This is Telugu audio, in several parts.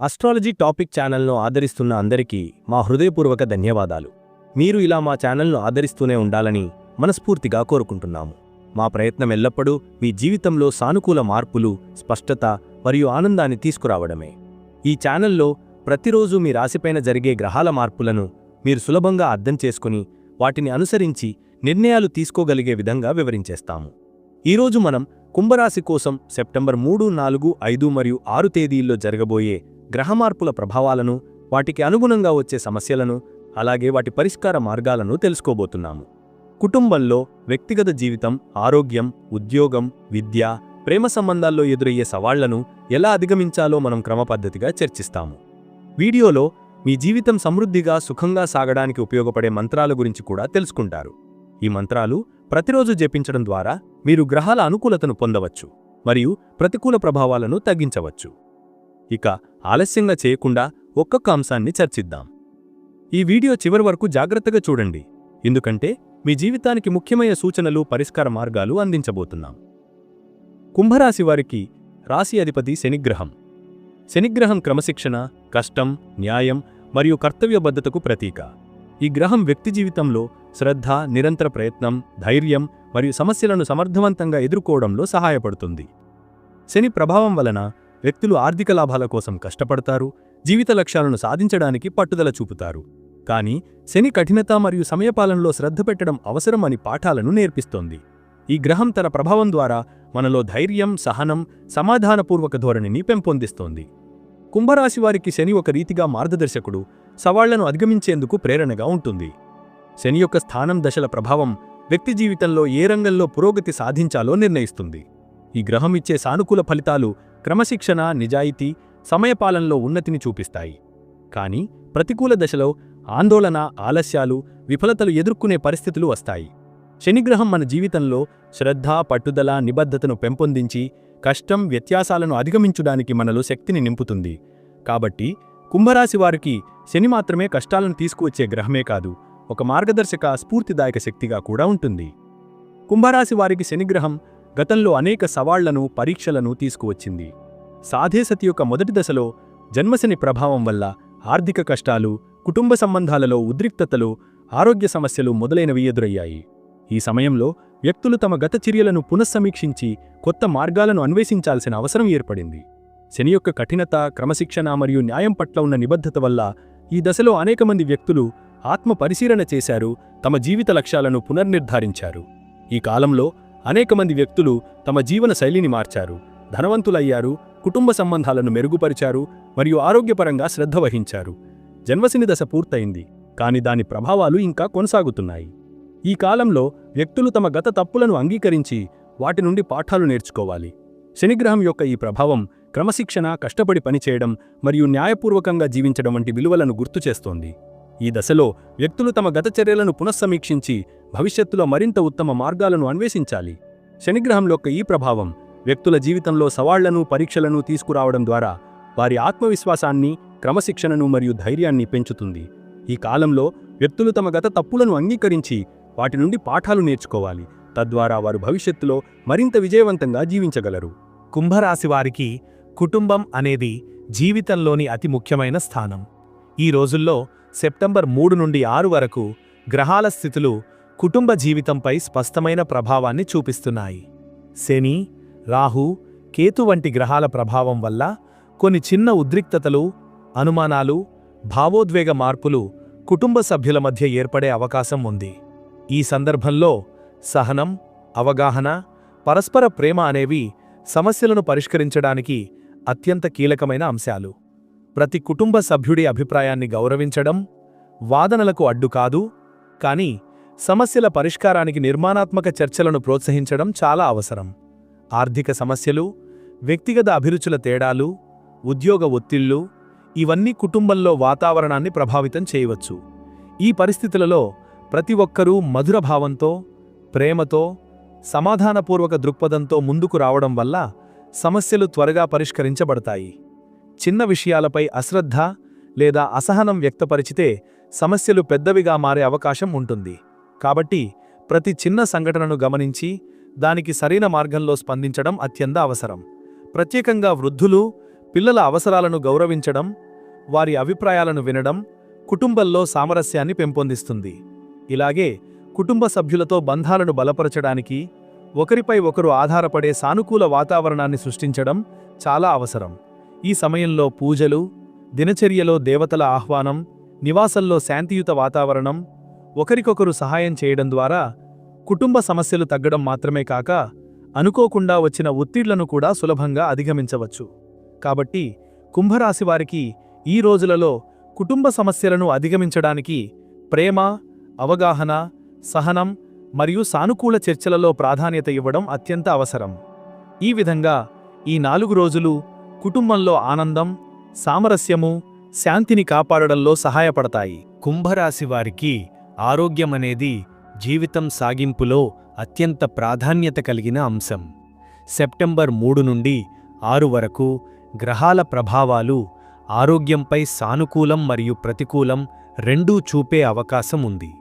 అస్ట్రాలజీ టాపిక్ ఛానల్ను ఆదరిస్తున్న అందరికీ మా హృదయపూర్వక ధన్యవాదాలు. మీరు ఇలా మా ఛానల్ను ఆదరిస్తూనే ఉండాలని మనస్ఫూర్తిగా కోరుకుంటున్నాము. మా ప్రయత్నం ఎల్లప్పుడూ మీ జీవితంలో సానుకూల మార్పులు స్పష్టత మరియు ఆనందాన్ని తీసుకురావడమే. ఈ ఛానల్లో ప్రతిరోజు మీ రాశిపైన జరిగే గ్రహాల మార్పులను మీరు సులభంగా అర్థం చేసుకుని వాటిని అనుసరించి నిర్ణయాలు తీసుకోగలిగే విధంగా వివరించేస్తాము. ఈరోజు మనం కుంభరాశి కోసం సెప్టెంబర్ మూడు నాలుగు ఐదు మరియు ఆరు తేదీల్లో జరగబోయే గ్రహమార్పుల ప్రభావాలను వాటికి అనుగుణంగా వచ్చే సమస్యలను అలాగే వాటి పరిష్కార మార్గాలను తెలుసుకోబోతున్నాము. కుటుంబంలో వ్యక్తిగత జీవితం ఆరోగ్యం ఉద్యోగం విద్య ప్రేమ సంబంధాల్లో ఎదురయ్యే సవాళ్ళను ఎలా అధిగమించాలో మనం క్రమపద్ధతిగా చర్చిస్తాము. వీడియోలో మీ జీవితం సమృద్ధిగా సుఖంగా సాగడానికి ఉపయోగపడే మంత్రాల గురించి కూడా తెలుసుకుంటారు. ఈ మంత్రాలు ప్రతిరోజు జపించడం ద్వారా మీరు గ్రహాల అనుకూలతను పొందవచ్చు మరియు ప్రతికూల ప్రభావాలను తగ్గించవచ్చు. ఇక ఆలస్యంగా చేయకుండా ఒక్కొక్క అంశాన్ని చర్చిద్దాం. ఈ వీడియో చివరి వరకు జాగ్రత్తగా చూడండి. ఎందుకంటే మీ జీవితానికి ముఖ్యమైన సూచనలు పరిష్కార మార్గాలు అందించబోతున్నాం. కుంభరాశి వారికి రాశి అధిపతి శనిగ్రహం. శనిగ్రహం క్రమశిక్షణ కష్టం న్యాయం మరియు కర్తవ్యబద్ధతకు ప్రతీక. ఈ గ్రహం వ్యక్తి జీవితంలో శ్రద్ధ నిరంతర ప్రయత్నం ధైర్యం మరియు సమస్యలను సమర్థవంతంగా ఎదుర్కోవడంలో సహాయపడుతుంది. శని ప్రభావం వలన వ్యక్తులు ఆర్థిక లాభాల కోసం కష్టపడతారు జీవిత లక్ష్యాలను సాధించడానికి పట్టుదల చూపుతారు. కానీ శని కఠినత మరియు సమయపాలనలో శ్రద్ధ పెట్టడం అని పాఠాలను నేర్పిస్తోంది. ఈ గ్రహం తన ప్రభావం ద్వారా మనలో ధైర్యం సహనం సమాధానపూర్వక ధోరణిని పెంపొందిస్తోంది. కుంభరాశివారికి శని ఒక రీతిగా మార్గదర్శకుడు సవాళ్ళను అధిగమించేందుకు ప్రేరణగా ఉంటుంది. శని యొక్క స్థానం దశల ప్రభావం వ్యక్తి జీవితంలో ఏ రంగంలో పురోగతి సాధించాలో నిర్ణయిస్తుంది. ఈ గ్రహం ఇచ్చే సానుకూల ఫలితాలు క్రమశిక్షణ నిజాయితీ సమయపాలనలో ఉన్నతిని చూపిస్తాయి. కానీ ప్రతికూల దశలో ఆందోళన ఆలస్యాలు విఫలతలు ఎదుర్కొనే పరిస్థితులు వస్తాయి. శనిగ్రహం మన జీవితంలో శ్రద్ధ పట్టుదల నిబద్ధతను పెంపొందించి కష్టం వ్యత్యాసాలను అధిగమించడానికి మనలో శక్తిని నింపుతుంది. కాబట్టి కుంభరాశి వారికి శని మాత్రమే కష్టాలను తీసుకువచ్చే గ్రహమే కాదు ఒక మార్గదర్శక స్ఫూర్తిదాయక శక్తిగా కూడా ఉంటుంది. కుంభరాశి వారికి శనిగ్రహం గతంలో అనేక సవాళ్ళను పరీక్షలను తీసుకువచ్చింది. సాధేసతి యొక్క మొదటి దశలో జన్మశని ప్రభావం వల్ల ఆర్థిక కష్టాలు కుటుంబ సంబంధాలలో ఉద్రిక్తతలు ఆరోగ్య సమస్యలు మొదలైనవి ఎదురయ్యాయి. ఈ సమయంలో వ్యక్తులు తమ గత చర్యలను పునఃసమీక్షించి కొత్త మార్గాలను అన్వేషించాల్సిన అవసరం ఏర్పడింది. శని యొక్క కఠినత క్రమశిక్షణ మరియు న్యాయం పట్ల ఉన్న నిబద్ధత వల్ల ఈ దశలో అనేక మంది వ్యక్తులు ఆత్మ పరిశీలన చేశారు తమ జీవిత లక్ష్యాలను పునర్నిర్ధారించారు. ఈ కాలంలో అనేక మంది వ్యక్తులు తమ జీవన శైలిని మార్చారు ధనవంతులయ్యారు కుటుంబ సంబంధాలను మెరుగుపరిచారు మరియు ఆరోగ్యపరంగా శ్రద్ధ వహించారు. జన్మసిని దశ పూర్తయింది కాని దాని ప్రభావాలు ఇంకా కొనసాగుతున్నాయి. ఈ కాలంలో వ్యక్తులు తమ గత తప్పులను అంగీకరించి వాటి నుండి పాఠాలు నేర్చుకోవాలి. శనిగ్రహం యొక్క ఈ ప్రభావం క్రమశిక్షణ కష్టపడి పనిచేయడం మరియు న్యాయపూర్వకంగా జీవించడం వంటి విలువలను గుర్తుచేస్తోంది ఈ దశలో వ్యక్తులు తమ గత చర్యలను పునఃసమీక్షించి భవిష్యత్తులో మరింత ఉత్తమ మార్గాలను అన్వేషించాలి. శనిగ్రహం యొక్క ఈ ప్రభావం వ్యక్తుల జీవితంలో సవాళ్ళను పరీక్షలను తీసుకురావడం ద్వారా వారి ఆత్మవిశ్వాసాన్ని క్రమశిక్షణను మరియు ధైర్యాన్ని పెంచుతుంది. ఈ కాలంలో వ్యక్తులు తమ గత తప్పులను అంగీకరించి వాటి నుండి పాఠాలు నేర్చుకోవాలి. తద్వారా వారు భవిష్యత్తులో మరింత విజయవంతంగా జీవించగలరు. కుంభరాశి వారికి కుటుంబం అనేది జీవితంలోని అతి ముఖ్యమైన స్థానం. ఈ రోజుల్లో సెప్టెంబర్ మూడు నుండి ఆరు వరకు గ్రహాల స్థితులు కుటుంబ జీవితంపై స్పష్టమైన ప్రభావాన్ని చూపిస్తున్నాయి. శని రాహు కేతు వంటి గ్రహాల ప్రభావం వల్ల కొన్ని చిన్న ఉద్రిక్తతలు అనుమానాలు భావోద్వేగ మార్పులు కుటుంబ సభ్యుల మధ్య ఏర్పడే అవకాశం ఉంది. ఈ సందర్భంలో సహనం అవగాహన పరస్పర ప్రేమ అనేవి సమస్యలను పరిష్కరించడానికి అత్యంత కీలకమైన అంశాలు. ప్రతి కుటుంబ సభ్యుడి అభిప్రాయాన్ని గౌరవించడం వాదనలకు అడ్డు కాదు కానీ సమస్యల పరిష్కారానికి నిర్మాణాత్మక చర్చలను ప్రోత్సహించడం చాలా అవసరం. ఆర్థిక సమస్యలు వ్యక్తిగత అభిరుచుల తేడాలు ఉద్యోగ ఒత్తిళ్ళు ఇవన్నీ కుటుంబంలో వాతావరణాన్ని ప్రభావితం చేయవచ్చు. ఈ పరిస్థితులలో ప్రతి ఒక్కరూ మధుర భావంతో ప్రేమతో సమాధానపూర్వక దృక్పథంతో ముందుకు రావడం వల్ల సమస్యలు త్వరగా పరిష్కరించబడతాయి. చిన్న విషయాలపై అశ్రద్ధ లేదా అసహనం వ్యక్తపరిచితే సమస్యలు పెద్దవిగా మారే అవకాశం ఉంటుంది. కాబట్టి ప్రతి చిన్న సంఘటనను గమనించి దానికి సరైన మార్గంలో స్పందించడం అత్యంత అవసరం. ప్రత్యేకంగా వృద్ధులు పిల్లల అవసరాలను గౌరవించడం వారి అభిప్రాయాలను వినడం కుటుంబంలో సామరస్యాన్ని పెంపొందిస్తుంది. ఇలాగే కుటుంబ సభ్యులతో బంధాలను బలపరచడానికి ఒకరిపై ఒకరు ఆధారపడే సానుకూల వాతావరణాన్ని సృష్టించడం చాలా అవసరం. ఈ సమయంలో పూజలు దినచర్యలో దేవతల ఆహ్వానం నివాసంలో శాంతియుత వాతావరణం ఒకరికొకరు సహాయం చేయడం ద్వారా కుటుంబ సమస్యలు తగ్గడం మాత్రమే కాక అనుకోకుండా వచ్చిన ఒత్తిళ్ళను కూడా సులభంగా అధిగమించవచ్చు. కాబట్టి కుంభరాశి వారికి ఈ రోజులలో కుటుంబ సమస్యలను అధిగమించడానికి ప్రేమ అవగాహన సహనం మరియు సానుకూల చర్చలలో ప్రాధాన్యత ఇవ్వడం అత్యంత అవసరం. ఈ విధంగా ఈ నాలుగు రోజులు కుటుంబంలో ఆనందం సామరస్యము శాంతిని కాపాడడంలో సహాయపడతాయి. కుంభరాశి వారికి ఆరోగ్యమనేది జీవితం సాగింపులో అత్యంత ప్రాధాన్యత కలిగిన అంశం. సెప్టెంబర్ మూడు నుండి ఆరు వరకు గ్రహాల ప్రభావాలు ఆరోగ్యంపై సానుకూలం మరియు ప్రతికూలం రెండూ చూపే అవకాశం ఉంది.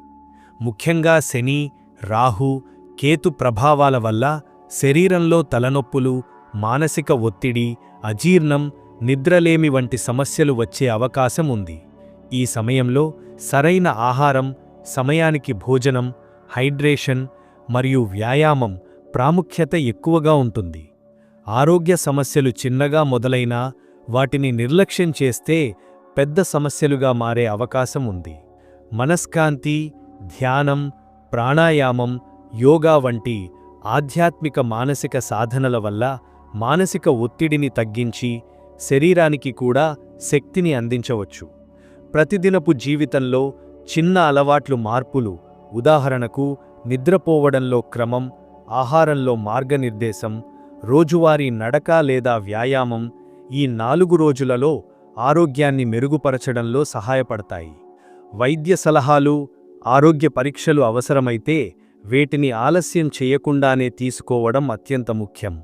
ముఖ్యంగా శని రాహు కేతు ప్రభావాల వల్ల శరీరంలో తలనొప్పులు మానసిక ఒత్తిడి అజీర్ణం నిద్రలేమి వంటి సమస్యలు వచ్చే అవకాశం ఉంది. ఈ సమయంలో సరైన ఆహారం సమయానికి భోజనం హైడ్రేషన్ మరియు వ్యాయామం ప్రాముఖ్యత ఎక్కువగా ఉంటుంది. ఆరోగ్య సమస్యలు చిన్నగా మొదలైనా వాటిని నిర్లక్ష్యం చేస్తే పెద్ద సమస్యలుగా మారే అవకాశం ఉంది. మనస్కాంతి ధ్యానం ప్రాణాయామం యోగా వంటి ఆధ్యాత్మిక మానసిక సాధనల వల్ల మానసిక ఒత్తిడిని తగ్గించి శరీరానికి కూడా శక్తిని అందించవచ్చు. ప్రతిదినపు జీవితంలో చిన్న అలవాట్లు మార్పులు ఉదాహరణకు నిద్రపోవడంలో క్రమం ఆహారంలో మార్గనిర్దేశం రోజువారీ నడక లేదా వ్యాయామం ఈ నాలుగు రోజులలో ఆరోగ్యాన్ని మెరుగుపరచడంలో సహాయపడతాయి. వైద్య సలహాలు ఆరోగ్య పరీక్షలు అవసరమైతే వేటిని ఆలస్యం చేయకుండానే తీసుకోవడం అత్యంత ముఖ్యం.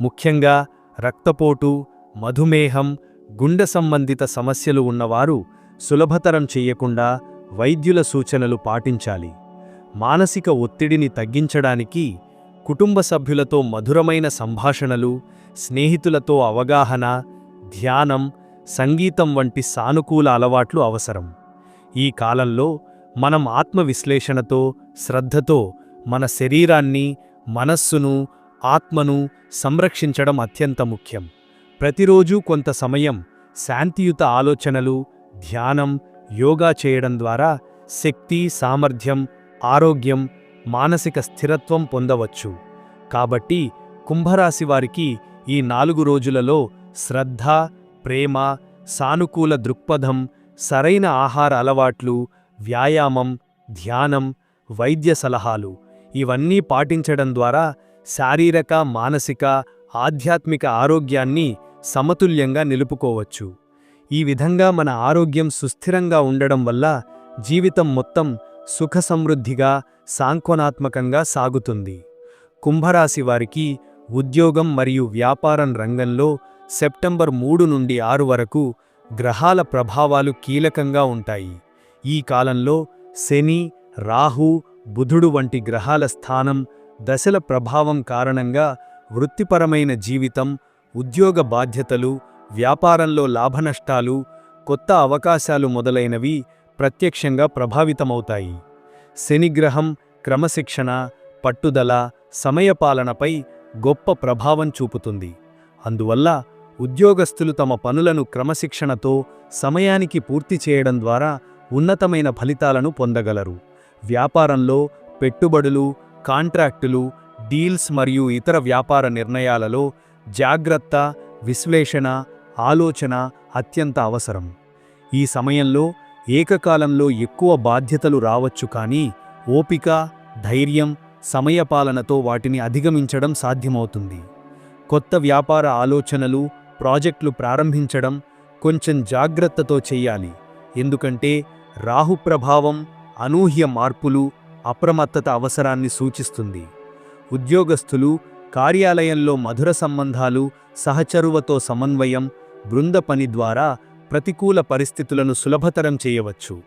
ముఖ్యంగా రక్తపోటు మధుమేహం గుండె సంబంధిత సమస్యలు ఉన్నవారు సులభతరం చేయకుండా వైద్యుల సూచనలు పాటించాలి. మానసిక ఒత్తిడిని తగ్గించడానికి కుటుంబ సభ్యులతో మధురమైన సంభాషణలు స్నేహితులతో అవగాహన ధ్యానం సంగీతం వంటి సానుకూల అలవాట్లు అవసరం. ఈ కాలంలో మనం ఆత్మవిశ్లేషణతో శ్రద్ధతో మన శరీరాన్ని మనస్సును ఆత్మను సంరక్షించడం అత్యంత ముఖ్యం. ప్రతిరోజూ కొంత సమయం శాంతియుత ఆలోచనలు ధ్యానం యోగా చేయడం ద్వారా శక్తి సామర్థ్యం ఆరోగ్యం మానసిక స్థిరత్వం పొందవచ్చు. కాబట్టి కుంభరాశి వారికి ఈ నాలుగు రోజులలో శ్రద్ధ ప్రేమ సానుకూల దృక్పథం సరైన ఆహార అలవాట్లు వ్యాయామం ధ్యానం వైద్య సలహాలు ఇవన్నీ పాటించడం ద్వారా శారీరక మానసిక ఆధ్యాత్మిక ఆరోగ్యాన్ని సమతుల్యంగా నిలుపుకోవచ్చు. ఈ విధంగా మన ఆరోగ్యం సుస్థిరంగా ఉండడం వల్ల జీవితం మొత్తం సుఖ సమృద్ధిగా సాంక్వనాత్మకంగా సాగుతుంది. కుంభరాశి వారికి ఉద్యోగం మరియు వ్యాపారం రంగంలో సెప్టెంబర్ మూడు నుండి ఆరు వరకు గ్రహాల ప్రభావాలు కీలకంగా ఉంటాయి. ఈ కాలంలో శని రాహు బుధుడు వంటి గ్రహాల స్థానం దశల ప్రభావం కారణంగా వృత్తిపరమైన జీవితం ఉద్యోగ బాధ్యతలు వ్యాపారంలో లాభనష్టాలు కొత్త అవకాశాలు మొదలైనవి ప్రత్యక్షంగా ప్రభావితమవుతాయి. శనిగ్రహం క్రమశిక్షణ పట్టుదల సమయపాలనపై గొప్ప ప్రభావం చూపుతుంది. అందువల్ల ఉద్యోగస్తులు తమ పనులను క్రమశిక్షణతో సమయానికి పూర్తి చేయడం ద్వారా ఉన్నతమైన ఫలితాలను పొందగలరు. వ్యాపారంలో పెట్టుబడులు కాంట్రాక్టులు డీల్స్ మరియు ఇతర వ్యాపార నిర్ణయాలలో జాగ్రత్త విశ్లేషణ ఆలోచన అత్యంత అవసరం. ఈ సమయంలో ఏకకాలంలో ఎక్కువ బాధ్యతలు రావచ్చు కానీ ఓపిక ధైర్యం సమయపాలనతో వాటిని అధిగమించడం సాధ్యమవుతుంది. కొత్త వ్యాపార ఆలోచనలు ప్రాజెక్టులు ప్రారంభించడం కొంచెం జాగ్రత్తతో చెయ్యాలి ఎందుకంటే రాహు ప్రభావం అనూహ్య మార్పులు అప్రమత్తత అవసరాన్ని సూచిస్తుంది. ఉద్యోగస్తులు కార్యాలయంలో మధుర సంబంధాలు సహచరువతో సమన్వయం బృంద పని ద్వారా ప్రతికూల పరిస్థితులను సులభతరం చేయవచ్చు.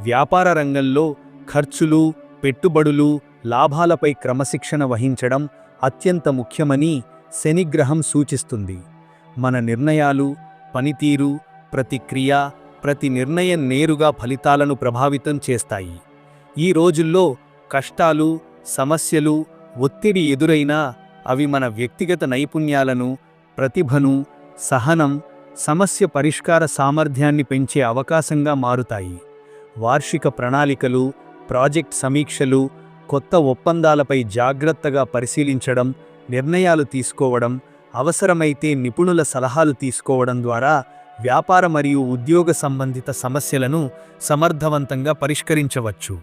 వ్యాపార రంగంలో ఖర్చులు పెట్టుబడులు లాభాలపై క్రమశిక్షణ వహించడం అత్యంత ముఖ్యమని శనిగ్రహం సూచిస్తుంది. మన నిర్ణయాలు పనితీరు ప్రతిక్రియ ప్రతి నిర్ణయం నేరుగా ఫలితాలను ప్రభావితం చేస్తాయి. ఈ రోజుల్లో కష్టాలు సమస్యలు ఒత్తిడి ఎదురైనా అవి మన వ్యక్తిగత నైపుణ్యాలను ప్రతిభను సహనం సమస్య పరిష్కార సామర్థ్యాన్ని పెంచే అవకాశంగా మారుతాయి. వార్షిక ప్రణాళికలు ప్రాజెక్ట్ సమీక్షలు కొత్త ఒప్పందాలపై జాగ్రత్తగా పరిశీలించడం నిర్ణయాలు తీసుకోవడం అవసరమైతే నిపుణుల సలహాలు తీసుకోవడం ద్వారా వ్యాపార మరియు ఉద్యోగ సంబంధిత సమస్యలను సమర్థవంతంగా పరిష్కరించవచ్చు.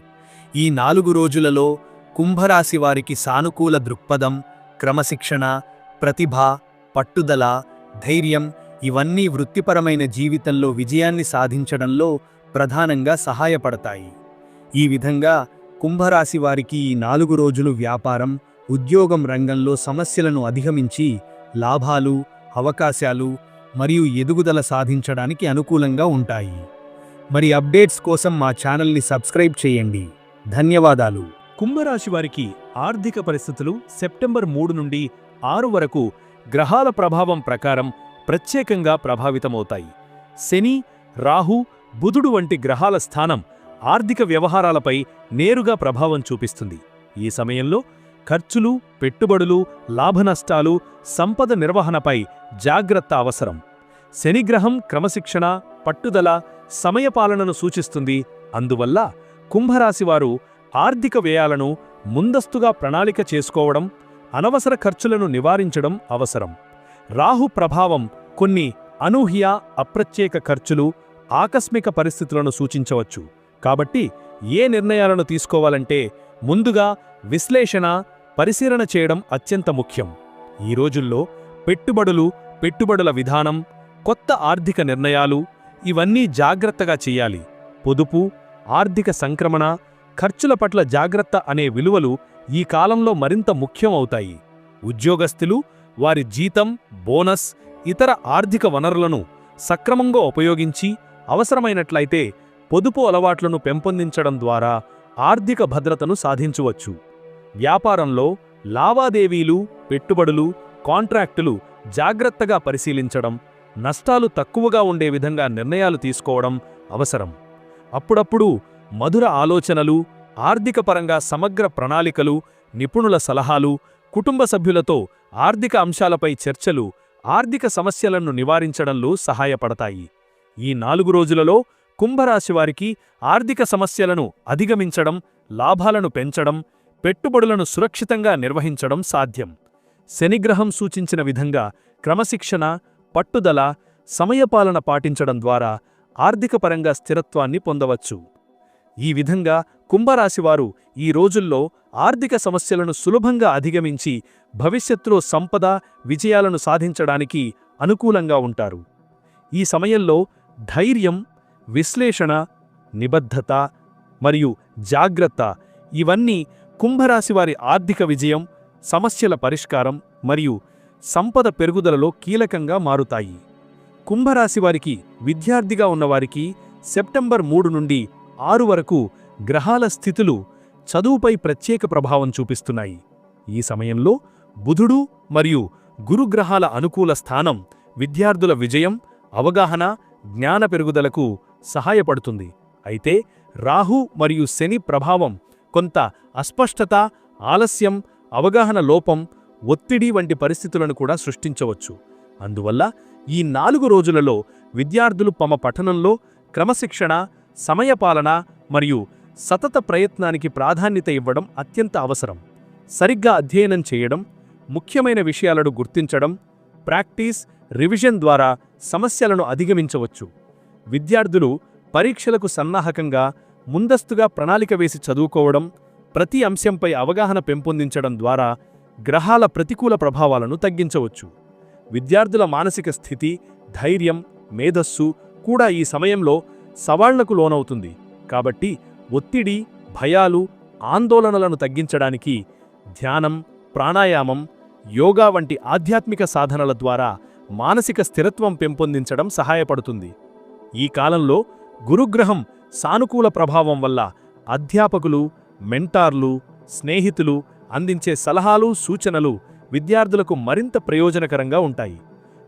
ఈ నాలుగు రోజులలో కుంభరాశి వారికి సానుకూల దృక్పథం క్రమశిక్షణ ప్రతిభ పట్టుదల ధైర్యం ఇవన్నీ వృత్తిపరమైన జీవితంలో విజయాన్ని సాధించడంలో ప్రధానంగా సహాయపడతాయి. ఈ విధంగా కుంభరాశి వారికి ఈ నాలుగు రోజులు వ్యాపారం ఉద్యోగం రంగంలో సమస్యలను అధిగమించి లాభాలు అవకాశాలు మరియు ఎదుగుదల సాధించడానికి అనుకూలంగా ఉంటాయి. మరి అప్డేట్స్ కోసం మా ఛానల్ని సబ్స్క్రైబ్ చేయండి. ధన్యవాదాలు. కుంభరాశి వారికి ఆర్థిక పరిస్థితులు సెప్టెంబర్ మూడు నుండి ఆరు వరకు గ్రహాల ప్రభావం ప్రకారం ప్రత్యేకంగా ప్రభావితమవుతాయి. శని రాహు బుధుడు వంటి గ్రహాల స్థానం ఆర్థిక వ్యవహారాలపై నేరుగా ప్రభావం చూపిస్తుంది. ఈ సమయంలో ఖర్చులు పెట్టుబడులు లాభనష్టాలు సంపద నిర్వహణపై జాగ్రత్త అవసరం. శనిగ్రహం క్రమశిక్షణ పట్టుదల సమయపాలనను సూచిస్తుంది. అందువల్ల కుంభరాశివారు ఆర్థిక వ్యయాలను ముందస్తుగా ప్రణాళిక చేసుకోవడం అనవసర ఖర్చులను నివారించడం అవసరం. రాహు ప్రభావం కొన్ని అనూహ్య అప్రత్యేక ఖర్చులు ఆకస్మిక పరిస్థితులను సూచించవచ్చు. కాబట్టి ఏ నిర్ణయాలను తీసుకోవాలంటే ముందుగా విశ్లేషణ పరిశీలన చేయడం అత్యంత ముఖ్యం. ఈ రోజుల్లో పెట్టుబడులు పెట్టుబడుల విధానం కొత్త ఆర్థిక నిర్ణయాలు ఇవన్నీ జాగ్రత్తగా చేయాలి. పొదుపు ఆర్థిక సంక్రమణ ఖర్చుల పట్ల జాగ్రత్త అనే విలువలు ఈ కాలంలో మరింత ముఖ్యం అవుతాయి. ఉద్యోగస్తులు వారి జీతం బోనస్ ఇతర ఆర్థిక వనరులను సక్రమంగా ఉపయోగించి అవసరమైనట్లయితే పొదుపు అలవాట్లను పెంపొందించడం ద్వారా ఆర్థిక భద్రతను సాధించవచ్చు. వ్యాపారంలో లావాదేవీలు పెట్టుబడులు కాంట్రాక్టులు జాగ్రత్తగా పరిశీలించడం నష్టాలు తక్కువగా ఉండే విధంగా నిర్ణయాలు తీసుకోవడం అవసరం. అప్పుడప్పుడు మధుర ఆలోచనలు ఆర్థికపరంగా సమగ్ర ప్రణాళికలు నిపుణుల సలహాలు కుటుంబ సభ్యులతో ఆర్థిక అంశాలపై చర్చలు ఆర్థిక సమస్యలను నివారించడంలో సహాయపడతాయి. ఈ నాలుగు రోజులలో కుంభరాశివారికి ఆర్థిక సమస్యలను అధిగమించడం లాభాలను పెంచడం పెట్టుబడులను సురక్షితంగా నిర్వహించడం సాధ్యం. శనిగ్రహం సూచించిన విధంగా క్రమశిక్షణ పట్టుదల సమయపాలన పాటించడం ద్వారా ఆర్థికపరంగా స్థిరత్వాన్ని పొందవచ్చు. ఈ విధంగా కుంభరాశివారు ఈ రోజుల్లో ఆర్థిక సమస్యలను సులభంగా అధిగమించి భవిష్యత్తులో సంపద విజయాలను సాధించడానికి అనుకూలంగా ఉంటారు. ఈ సమయంలో ధైర్యం విశ్లేషణ నిబద్ధత మరియు జాగ్రత్త ఇవన్నీ కుంభరాశివారి ఆర్థిక విజయం సమస్యల పరిష్కారం మరియు సంపద పెరుగుదలలో కీలకంగా మారుతాయి. కుంభరాశివారికి విద్యార్థిగా ఉన్నవారికి సెప్టెంబర్ మూడు నుండి ఆరు వరకు గ్రహాల స్థితులు చదువుపై ప్రత్యేక ప్రభావం చూపిస్తున్నాయి. ఈ సమయంలో బుధుడు మరియు గురుగ్రహాల అనుకూల స్థానం విద్యార్థుల విజయం అవగాహన జ్ఞాన పెరుగుదలకు సహాయపడుతుంది. అయితే రాహు మరియు శని ప్రభావం కొంత అస్పష్టత ఆలస్యం అవగాహన లోపం ఒత్తిడి వంటి పరిస్థితులను కూడా సృష్టించవచ్చు. అందువల్ల ఈ నాలుగు రోజులలో విద్యార్థులు తమ పఠనంలో క్రమశిక్షణ సమయపాలన మరియు సతత ప్రయత్నానికి ప్రాధాన్యత ఇవ్వడం అత్యంత అవసరం. సరిగ్గా అధ్యయనం చేయడం ముఖ్యమైన విషయాలను గుర్తించడం ప్రాక్టీస్ రివిజన్ ద్వారా సమస్యలను అధిగమించవచ్చు. విద్యార్థులు పరీక్షలకు సన్నాహకంగా ముందస్తుగా ప్రణాళిక వేసి చదువుకోవడం ప్రతి అంశంపై అవగాహన పెంపొందించడం ద్వారా గ్రహాల ప్రతికూల ప్రభావాలను తగ్గించవచ్చు. విద్యార్థుల మానసిక స్థితి ధైర్యం మేధస్సు కూడా ఈ సమయంలో సవాళ్ళకు లోనవుతుంది. కాబట్టి ఒత్తిడి భయాలు ఆందోళనలను తగ్గించడానికి ధ్యానం ప్రాణాయామం యోగా వంటి ఆధ్యాత్మిక సాధనల ద్వారా మానసిక స్థిరత్వం పెంపొందించడం సహాయపడుతుంది. ఈ కాలంలో గురుగ్రహం సానుకూల ప్రభావం వల్ల అధ్యాపకులు మెంటార్లు స్నేహితులు అందించే సలహాలు సూచనలు విద్యార్థులకు మరింత ప్రయోజనకరంగా ఉంటాయి.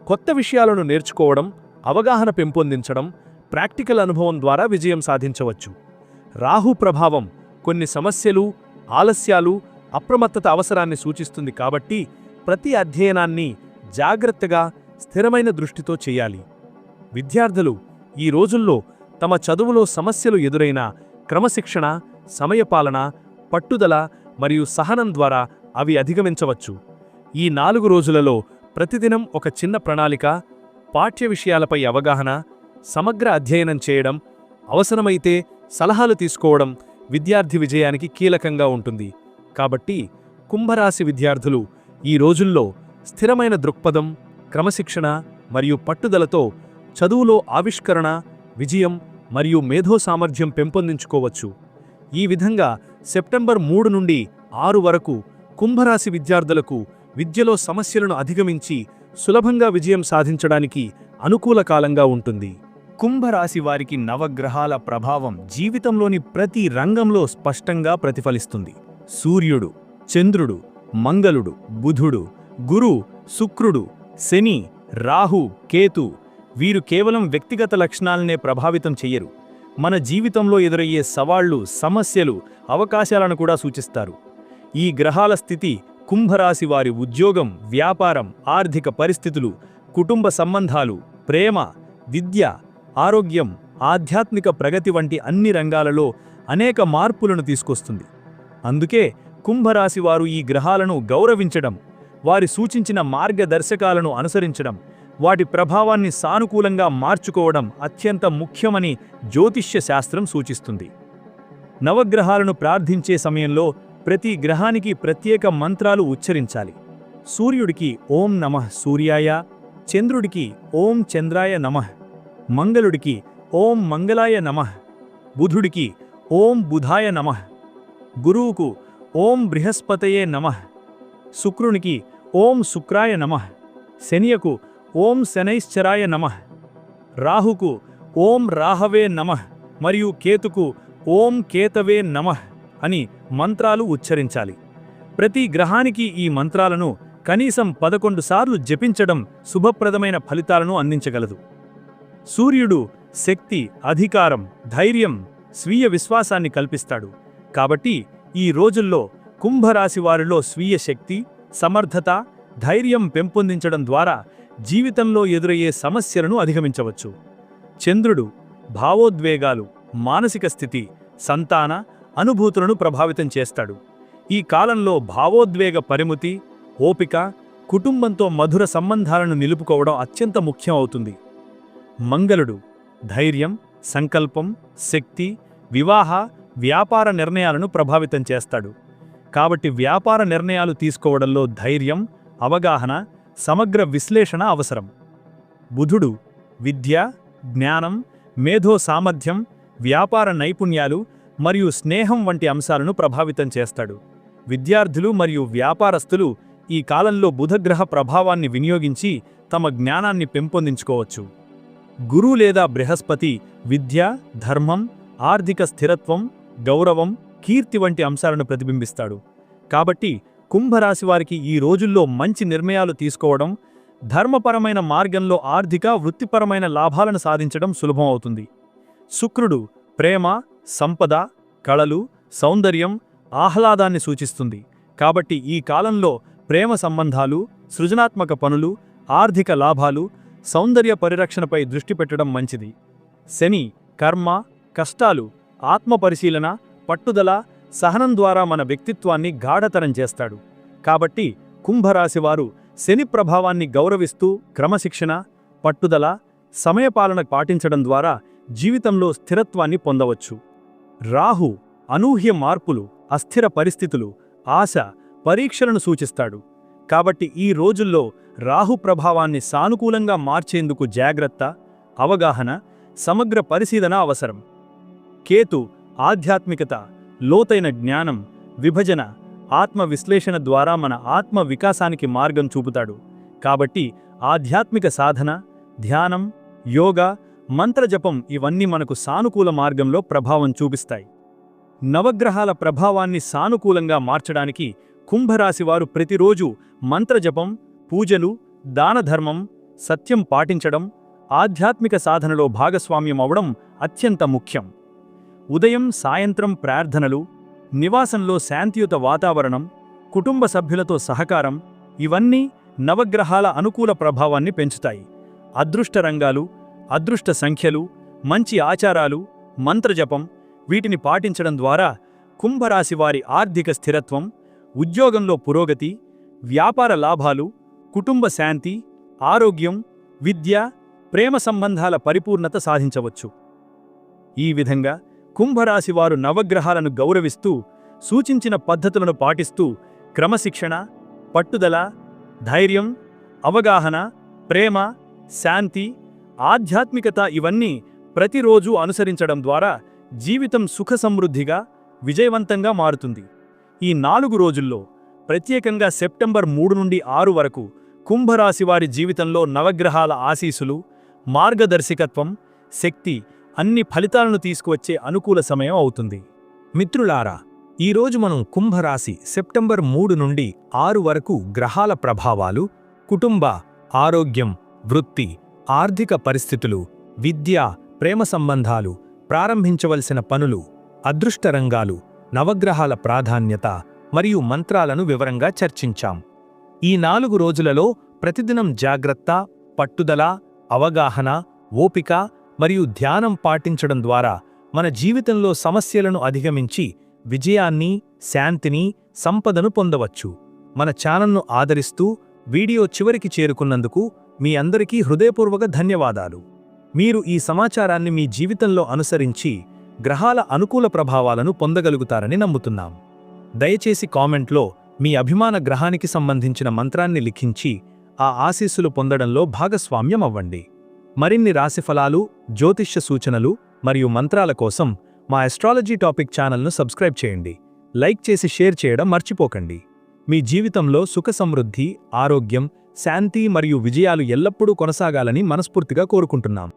కొత్త విషయాలను నేర్చుకోవడం అవగాహన పెంపొందించడం ప్రాక్టికల్ అనుభవం ద్వారా విజయం సాధించవచ్చు. రాహు ప్రభావం కొన్ని సమస్యలు ఆలస్యాలు అప్రమత్తత అవసరాన్ని సూచిస్తుంది కాబట్టి ప్రతి అధ్యయనాన్ని జాగ్రత్తగా స్థిరమైన దృష్టితో చేయాలి. విద్యార్థులు ఈ రోజుల్లో తమ చదువులో సమస్యలు ఎదురైన క్రమశిక్షణ సమయపాలన పట్టుదల మరియు సహనం ద్వారా అవి అధిగమించవచ్చు. ఈ నాలుగు రోజులలో ప్రతిదినం ఒక చిన్న ప్రణాళిక పాఠ్య విషయాలపై అవగాహన సమగ్ర అధ్యయనం చేయడం అవసరమైతే సలహాలు తీసుకోవడం విద్యార్థి విజయానికి కీలకంగా ఉంటుంది. కాబట్టి కుంభరాశి విద్యార్థులు ఈ రోజుల్లో స్థిరమైన దృక్పథం క్రమశిక్షణ మరియు పట్టుదలతో చదువులో ఆవిష్కరణ విజయం మరియు మేధో సామర్థ్యం పెంపొందించుకోవచ్చు. ఈ విధంగా సెప్టెంబర్ మూడు నుండి ఆరు వరకు కుంభరాశి విద్యార్థులకు విద్యలో సమస్యలను అధిగమించి సులభంగా విజయం సాధించడానికి అనుకూల కాలంగా ఉంటుంది. కుంభరాశి వారికి నవగ్రహాల ప్రభావం జీవితంలోని ప్రతి రంగంలో స్పష్టంగా ప్రతిఫలిస్తుంది. సూర్యుడు చంద్రుడు మంగళుడు బుధుడు గురు శుక్రుడు శని రాహు కేతు వీరు కేవలం వ్యక్తిగత లక్షణాలనే ప్రభావితం చెయ్యరు. మన జీవితంలో ఎదురయ్యే సవాళ్ళు సమస్యలు అవకాశాలను కూడా సూచిస్తారు. ఈ గ్రహాల స్థితి కుంభరాశి వారి ఉద్యోగం వ్యాపారం ఆర్థిక పరిస్థితులు కుటుంబ సంబంధాలు ప్రేమ విద్య ఆరోగ్యం ఆధ్యాత్మిక ప్రగతి వంటి అన్ని రంగాలలో అనేక మార్పులను తీసుకొస్తుంది. అందుకే కుంభరాశి వారు ఈ గ్రహాలను గౌరవించడం వారి సూచించిన మార్గదర్శకాలను అనుసరించడం వాటి ప్రభావాన్ని సానుకూలంగా మార్చుకోవడం అత్యంత ముఖ్యమని జ్యోతిష్య శాస్త్రం సూచిస్తుంది. నవగ్రహాలను ప్రార్థించే సమయంలో ప్రతి గ్రహానికి ప్రత్యేక మంత్రాలు ఉచ్చరించాలి. సూర్యుడికి ఓం నమః సూర్యాయ చంద్రుడికి ఓం చంద్రాయ నమః మంగళుడికి ఓం మంగళాయ నమః. బుధుడికి ఓం బుధాయ నమః. గురువుకు ఓం బృహస్పతయే నమః. శుక్రునికి ఓం శుక్రాయ నమః. శనియకు ఓం శనైశ్చరాయ నమః. రాహుకు ఓం రాహవే నమః. మరియు కేతుకు ఓం కేతవే నమః అని మంత్రాలు ఉచ్చరించాలి. ప్రతి గ్రహానికి ఈ మంత్రాలను కనీసం పదకొండు సార్లు జపించడం శుభప్రదమైన ఫలితాలను అందించగలదు. సూర్యుడు శక్తి అధికారం ధైర్యం స్వీయ విశ్వాసాన్ని కల్పిస్తాడు. కాబట్టి ఈ రోజుల్లో కుంభరాశి వారిలో స్వీయ శక్తి సమర్థత ధైర్యం పెంపొందించడం ద్వారా జీవితంలో ఎదురయ్యే సమస్యలను అధిగమించవచ్చు. చంద్రుడు భావోద్వేగాలు మానసిక స్థితి సంతాన అనుభూతులను ప్రభావితం చేస్తాడు. ఈ కాలంలో భావోద్వేగ పరిమితి ఓపిక కుటుంబంతో మధుర సంబంధాలను నిలుపుకోవడం అత్యంత ముఖ్యం అవుతుంది. మంగళుడు. ధైర్యం సంకల్పం శక్తి వివాహ వ్యాపార నిర్ణయాలను ప్రభావితం చేస్తాడు. కాబట్టి వ్యాపార నిర్ణయాలు తీసుకోవడంలో ధైర్యం అవగాహన సమగ్ర విశ్లేషణ అవసరం. బుధుడు విద్య జ్ఞానం మేధో సామర్థ్యం వ్యాపార నైపుణ్యాలు మరియు స్నేహం వంటి అంశాలను ప్రభావితం చేస్తాడు. విద్యార్థులు మరియు వ్యాపారస్తులు ఈ కాలంలో బుధగ్రహ ప్రభావాన్ని వినియోగించి తమ జ్ఞానాన్ని పెంపొందించుకోవచ్చు. గురు లేదా బృహస్పతి విద్య ధర్మం ఆర్థిక స్థిరత్వం గౌరవం కీర్తి వంటి అంశాలను ప్రతిబింబిస్తాడు. కాబట్టి కుంభరాశి వారికి ఈ రోజుల్లో మంచి నిర్ణయాలు తీసుకోవడం ధర్మపరమైన మార్గంలో ఆర్థిక వృత్తిపరమైన లాభాలను సాధించడం సులభం అవుతుంది. శుక్రుడు ప్రేమ సంపద కళలు సౌందర్యం ఆహ్లాదాన్ని సూచిస్తుంది. కాబట్టి ఈ కాలంలో ప్రేమ సంబంధాలు సృజనాత్మక పనులు ఆర్థిక లాభాలు సౌందర్య పరిరక్షణపై దృష్టి పెట్టడం మంచిది. శని కర్మ కష్టాలు ఆత్మపరిశీలన పట్టుదల సహనం ద్వారా మన వ్యక్తిత్వాన్ని గాఢతరం చేస్తాడు. కాబట్టి కుంభరాశివారు శని ప్రభావాన్ని గౌరవిస్తూ క్రమశిక్షణ పట్టుదల సమయపాలన పాటించడం ద్వారా జీవితంలో స్థిరత్వాన్ని పొందవచ్చు. రాహు అనూహ్య మార్పులు అస్థిర పరిస్థితులు ఆశ పరీక్షలను సూచిస్తాడు. కాబట్టి ఈ రోజుల్లో రాహు ప్రభావాన్ని సానుకూలంగా మార్చేందుకు జాగ్రత్త అవగాహన సమగ్ర పరిశీలన అవసరం. కేతు ఆధ్యాత్మికత లోతైన జ్ఞానం విభజన ఆత్మ విశ్లేషణ ద్వారా మన ఆత్మ వికాసానికి మార్గం చూపుతాడు. కాబట్టి ఆధ్యాత్మిక సాధన ధ్యానం యోగా మంత్రజపం ఇవన్నీ మనకు సానుకూల మార్గంలో ప్రభావం చూపిస్తాయి. నవగ్రహాల ప్రభావాన్ని సానుకూలంగా మార్చడానికి కుంభరాశివారు ప్రతిరోజు మంత్రజపం పూజలు దానధర్మం సత్యం పాటించడం ఆధ్యాత్మిక సాధనలో భాగస్వామ్యం అవడం అత్యంత ముఖ్యం. ఉదయం సాయంత్రం ప్రార్థనలు నివాసంలో శాంతియుత వాతావరణం కుటుంబ సభ్యులతో సహకారం ఇవన్నీ నవగ్రహాల అనుకూల ప్రభావాన్ని పెంచుతాయి. అదృష్ట రంగాలు అదృష్ట సంఖ్యలు మంచి ఆచారాలు మంత్రజపం వీటిని పాటించడం ద్వారా కుంభరాశి వారి ఆర్థిక స్థిరత్వం ఉద్యోగంలో పురోగతి వ్యాపార లాభాలు కుటుంబ శాంతి ఆరోగ్యం విద్య ప్రేమ సంబంధాల పరిపూర్ణత సాధించవచ్చు. ఈ విధంగా కుంభరాశివారు నవగ్రహాలను గౌరవిస్తూ సూచించిన పద్ధతులను పాటిస్తూ క్రమశిక్షణ పట్టుదల ధైర్యం అవగాహన ప్రేమ శాంతి ఆధ్యాత్మికత ఇవన్నీ ప్రతిరోజు అనుసరించడం ద్వారా జీవితం సుఖ సమృద్ధిగా విజయవంతంగా మారుతుంది. ఈ నాలుగు రోజుల్లో ప్రత్యేకంగా సెప్టెంబర్ మూడు నుండి ఆరు వరకు కుంభరాశి వారి జీవితంలో నవగ్రహాల ఆశీసులు మార్గదర్శకత్వం శక్తి అన్ని ఫలితాలను తీసుకువచ్చే అనుకూల సమయం అవుతుంది. మిత్రులారా ఈరోజు మనం కుంభరాశి సెప్టెంబర్ మూడు నుండి ఆరు వరకు గ్రహాల ప్రభావాలు కుటుంబ ఆరోగ్యం వృత్తి ఆర్థిక పరిస్థితులు విద్య ప్రేమ సంబంధాలు ప్రారంభించవలసిన పనులు అదృష్టరంగాలు నవగ్రహాల ప్రాధాన్యత మరియు మంత్రాలను వివరంగా చర్చించాం. ఈ నాలుగు రోజులలో ప్రతిదినం జాగ్రత్త పట్టుదల అవగాహన ఓపిక మరియు ధ్యానం పాటించడం ద్వారా మన జీవితంలో సమస్యలను అధిగమించి విజయాన్ని శాంతిని సంపదను పొందవచ్చు. మన ఛానల్ను ఆదరిస్తూ వీడియో చివరికి చేరుకున్నందుకు మీ అందరికీ హృదయపూర్వక ధన్యవాదాలు. మీరు ఈ సమాచారాన్ని మీ జీవితంలో అనుసరించి గ్రహాల అనుకూల ప్రభావాలను పొందగలుగుతారని నమ్ముతున్నాం. దయచేసి కామెంట్లో మీ అభిమాన గ్రహానికి సంబంధించిన మంత్రాన్ని లిఖించి ఆ ఆశీస్సులు పొందడంలో భాగస్వామ్యం అవ్వండి. మరిన్ని రాశిఫలాలు జ్యోతిష్య సూచనలు మరియు మంత్రాల కోసం మా అస్ట్రాలజీ టాపిక్ ఛానల్ను సబ్స్క్రైబ్ చేయండి. లైక్ చేసి షేర్ చేయడం మర్చిపోకండి. మీ జీవితంలో సుఖ సమృద్ధి ఆరోగ్యం శాంతి మరియు విజయాలు ఎల్లప్పుడూ కొనసాగాలని మనస్ఫూర్తిగా కోరుకుంటున్నాం.